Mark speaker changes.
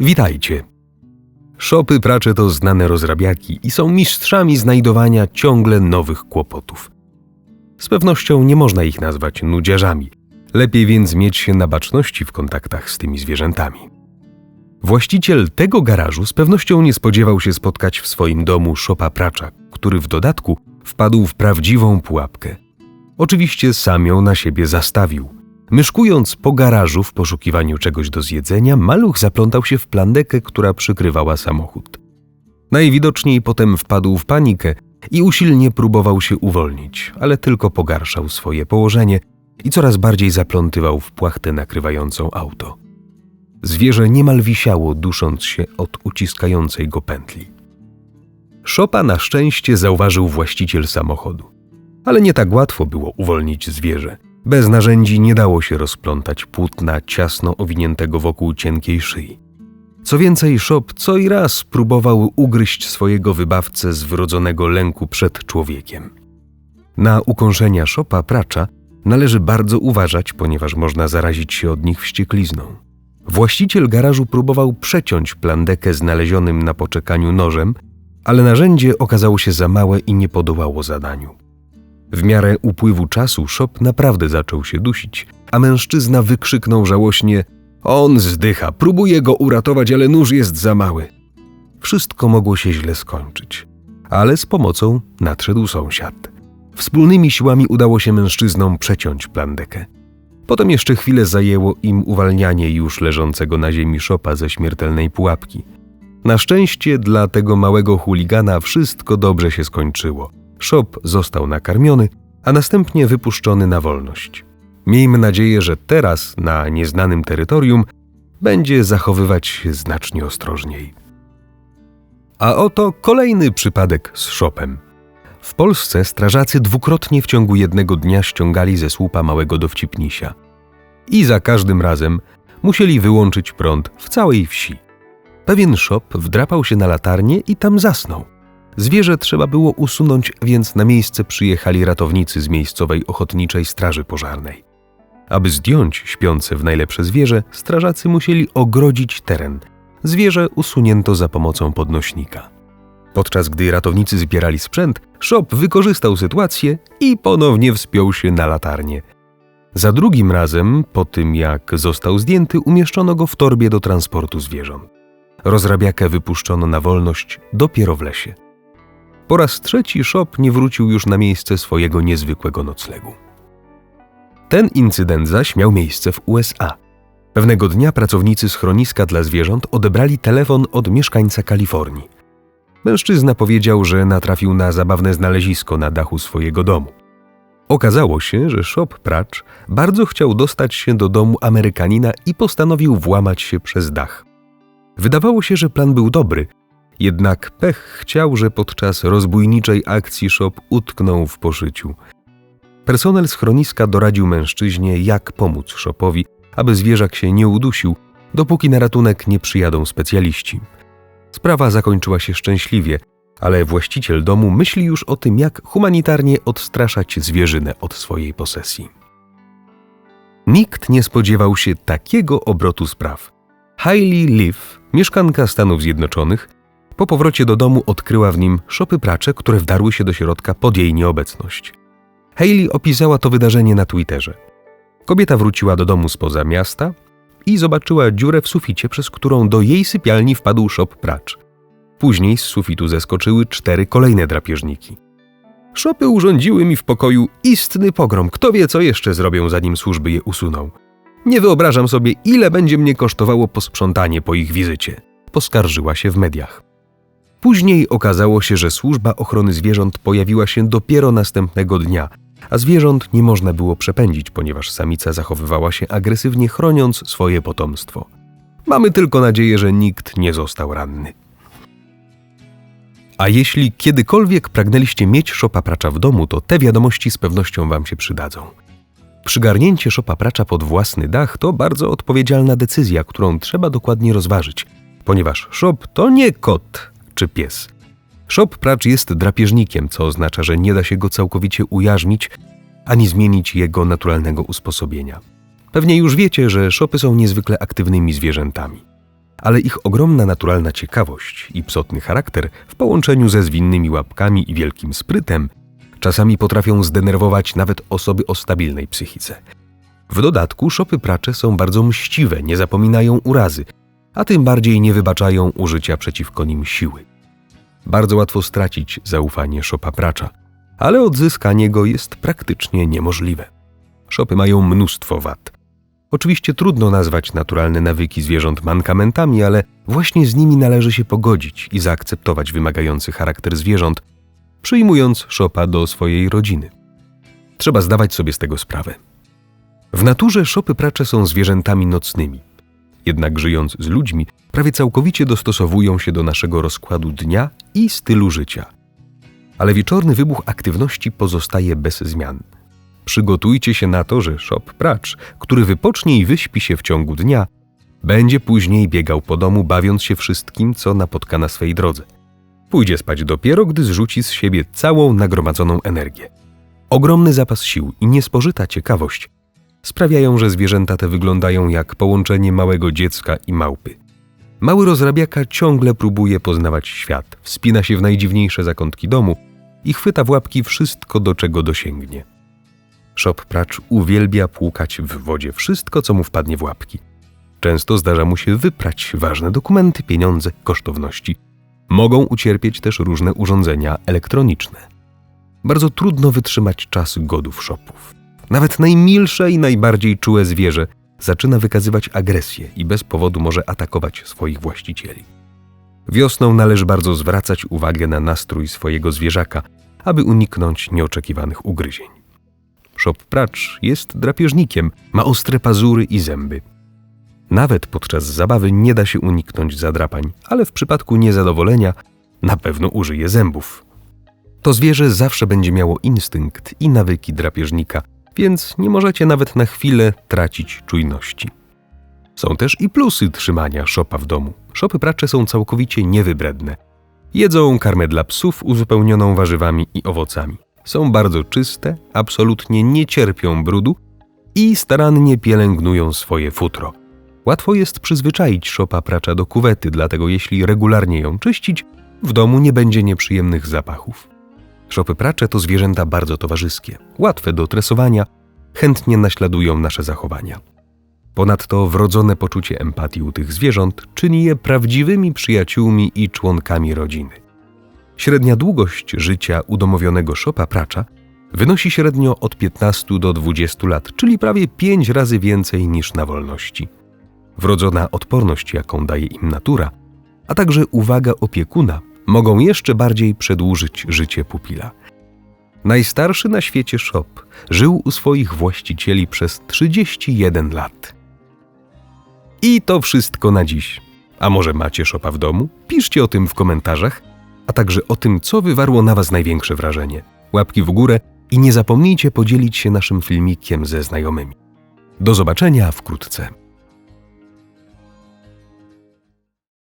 Speaker 1: Witajcie. Szopy pracze to znane rozrabiaki i są mistrzami znajdowania ciągle nowych kłopotów. Z pewnością nie można ich nazwać nudziarzami. Lepiej więc mieć się na baczności w kontaktach z tymi zwierzętami. Właściciel tego garażu z pewnością nie spodziewał się spotkać w swoim domu szopa pracza, który w dodatku wpadł w prawdziwą pułapkę. Oczywiście sam ją na siebie zastawił. Myszkując po garażu w poszukiwaniu czegoś do zjedzenia, maluch zaplątał się w plandekę, która przykrywała samochód. Najwidoczniej potem wpadł w panikę i usilnie próbował się uwolnić, ale tylko pogarszał swoje położenie i coraz bardziej zaplątywał w płachtę nakrywającą auto. Zwierzę niemal wisiało, dusząc się od uciskającej go pętli. Szopa na szczęście zauważył właściciel samochodu. Ale nie tak łatwo było uwolnić zwierzę. Bez narzędzi nie dało się rozplątać płótna ciasno owiniętego wokół cienkiej szyi. Co więcej, Szop co i raz próbował ugryźć swojego wybawcę z wrodzonego lęku przed człowiekiem. Na ukąszenia Szopa pracza należy bardzo uważać, ponieważ można zarazić się od nich wścieklizną. Właściciel garażu próbował przeciąć plandekę znalezionym na poczekaniu nożem, ale narzędzie okazało się za małe i nie podołało zadaniu. W miarę upływu czasu Szop naprawdę zaczął się dusić, a mężczyzna wykrzyknął żałośnie: On zdycha, próbuje go uratować, ale nóż jest za mały. Wszystko mogło się źle skończyć, ale z pomocą nadszedł sąsiad. Wspólnymi siłami udało się mężczyznom przeciąć plandekę. Potem jeszcze chwilę zajęło im uwalnianie już leżącego na ziemi szopa ze śmiertelnej pułapki. Na szczęście dla tego małego chuligana wszystko dobrze się skończyło. Szop został nakarmiony, a następnie wypuszczony na wolność. Miejmy nadzieję, że teraz na nieznanym terytorium będzie zachowywać się znacznie ostrożniej. A oto kolejny przypadek z szopem. W Polsce strażacy dwukrotnie w ciągu jednego dnia ściągali ze słupa małego dowcipnisia. I za każdym razem musieli wyłączyć prąd w całej wsi. Pewien szop wdrapał się na latarnię i tam zasnął. Zwierzę trzeba było usunąć, więc na miejsce przyjechali ratownicy z miejscowej ochotniczej straży pożarnej. Aby zdjąć śpiące w najlepsze zwierzę, strażacy musieli ogrodzić teren. Zwierzę usunięto za pomocą podnośnika. Podczas gdy ratownicy zbierali sprzęt, Szop wykorzystał sytuację i ponownie wspiął się na latarnię. Za drugim razem, po tym jak został zdjęty, umieszczono go w torbie do transportu zwierząt. Rozrabiakę wypuszczono na wolność dopiero w lesie. Po raz trzeci Szop nie wrócił już na miejsce swojego niezwykłego noclegu. Ten incydent zaś miał miejsce w USA. Pewnego dnia pracownicy schroniska dla zwierząt odebrali telefon od mieszkańca Kalifornii. Mężczyzna powiedział, że natrafił na zabawne znalezisko na dachu swojego domu. Okazało się, że Shop Pracz bardzo chciał dostać się do domu Amerykanina i postanowił włamać się przez dach. Wydawało się, że plan był dobry, jednak pech chciał, że podczas rozbójniczej akcji Shop utknął w poszyciu. Personel schroniska doradził mężczyźnie, jak pomóc Shopowi, aby zwierzak się nie udusił, dopóki na ratunek nie przyjadą specjaliści. Sprawa zakończyła się szczęśliwie, ale właściciel domu myśli już o tym, jak humanitarnie odstraszać zwierzynę od swojej posesji. Nikt nie spodziewał się takiego obrotu spraw. Hailey Leaf, mieszkanka Stanów Zjednoczonych, po powrocie do domu odkryła w nim szopy pracze, które wdarły się do środka pod jej nieobecność. Hailey opisała to wydarzenie na Twitterze. Kobieta wróciła do domu spoza miasta i zobaczyła dziurę w suficie, przez którą do jej sypialni wpadł szop pracz. Później z sufitu zeskoczyły cztery kolejne drapieżniki. Szopy urządziły mi w pokoju istny pogrom. Kto wie, co jeszcze zrobią, zanim służby je usuną. Nie wyobrażam sobie, ile będzie mnie kosztowało posprzątanie po ich wizycie. Poskarżyła się w mediach. Później okazało się, że służba ochrony zwierząt pojawiła się dopiero następnego dnia, a zwierząt nie można było przepędzić, ponieważ samica zachowywała się agresywnie, chroniąc swoje potomstwo. Mamy tylko nadzieję, że nikt nie został ranny. A jeśli kiedykolwiek pragnęliście mieć szopa pracza w domu, to te wiadomości z pewnością Wam się przydadzą. Przygarnięcie szopa pracza pod własny dach to bardzo odpowiedzialna decyzja, którą trzeba dokładnie rozważyć, ponieważ szop to nie kot czy pies. Szop pracz jest drapieżnikiem, co oznacza, że nie da się go całkowicie ujarzmić ani zmienić jego naturalnego usposobienia. Pewnie już wiecie, że szopy są niezwykle aktywnymi zwierzętami. ale ich ogromna naturalna ciekawość i psotny charakter w połączeniu ze zwinnymi łapkami i wielkim sprytem czasami potrafią zdenerwować nawet osoby o stabilnej psychice. W dodatku szopy pracze są bardzo mściwe, nie zapominają urazy, a tym bardziej nie wybaczają użycia przeciwko nim siły. Bardzo łatwo stracić zaufanie szopa pracza, ale odzyskanie go jest praktycznie niemożliwe. Szopy mają mnóstwo wad. Oczywiście trudno nazwać naturalne nawyki zwierząt mankamentami, ale właśnie z nimi należy się pogodzić i zaakceptować wymagający charakter zwierząt, przyjmując szopa do swojej rodziny. Trzeba zdawać sobie z tego sprawę. W naturze szopy pracze są zwierzętami nocnymi, jednak żyjąc z ludźmi, prawie całkowicie dostosowują się do naszego rozkładu dnia i stylu życia. Ale wieczorny wybuch aktywności pozostaje bez zmian. Przygotujcie się na to, że szop pracz, który wypocznie i wyśpi się w ciągu dnia, będzie później biegał po domu, bawiąc się wszystkim, co napotka na swej drodze. Pójdzie spać dopiero, gdy zrzuci z siebie całą nagromadzoną energię. Ogromny zapas sił i niespożyta ciekawość sprawiają, że zwierzęta te wyglądają jak połączenie małego dziecka i małpy. Mały rozrabiaka ciągle próbuje poznawać świat, wspina się w najdziwniejsze zakątki domu i chwyta w łapki wszystko, do czego dosięgnie. Szop pracz uwielbia płukać w wodzie wszystko, co mu wpadnie w łapki. Często zdarza mu się wyprać ważne dokumenty, pieniądze, kosztowności. Mogą ucierpieć też różne urządzenia elektroniczne. Bardzo trudno wytrzymać czas godów szopów. Nawet najmilsze i najbardziej czułe zwierzę zaczyna wykazywać agresję i bez powodu może atakować swoich właścicieli. Wiosną należy bardzo zwracać uwagę na nastrój swojego zwierzaka, aby uniknąć nieoczekiwanych ugryzień. Szop pracz jest drapieżnikiem, ma ostre pazury i zęby. Nawet podczas zabawy nie da się uniknąć zadrapań, ale w przypadku niezadowolenia na pewno użyje zębów. To zwierzę zawsze będzie miało instynkt i nawyki drapieżnika, więc nie możecie nawet na chwilę tracić czujności. Są też i plusy trzymania szopa w domu. Szopy pracze są całkowicie niewybredne. Jedzą karmę dla psów uzupełnioną warzywami i owocami. Są bardzo czyste, absolutnie nie cierpią brudu i starannie pielęgnują swoje futro. Łatwo jest przyzwyczaić szopa pracza do kuwety, dlatego jeśli regularnie ją czyścić, w domu nie będzie nieprzyjemnych zapachów. Szopy pracze to zwierzęta bardzo towarzyskie, łatwe do tresowania, chętnie naśladują nasze zachowania. Ponadto wrodzone poczucie empatii u tych zwierząt czyni je prawdziwymi przyjaciółmi i członkami rodziny. Średnia długość życia udomowionego szopa pracza wynosi średnio od 15 do 20 lat, czyli prawie 5 razy więcej niż na wolności. Wrodzona odporność, jaką daje im natura, a także uwaga opiekuna mogą jeszcze bardziej przedłużyć życie pupila. Najstarszy na świecie szop żył u swoich właścicieli przez 31 lat. I to wszystko na dziś. A może macie szopa w domu? Piszcie o tym w komentarzach, a także o tym, co wywarło na Was największe wrażenie. Łapki w górę i nie zapomnijcie podzielić się naszym filmikiem ze znajomymi. Do zobaczenia wkrótce.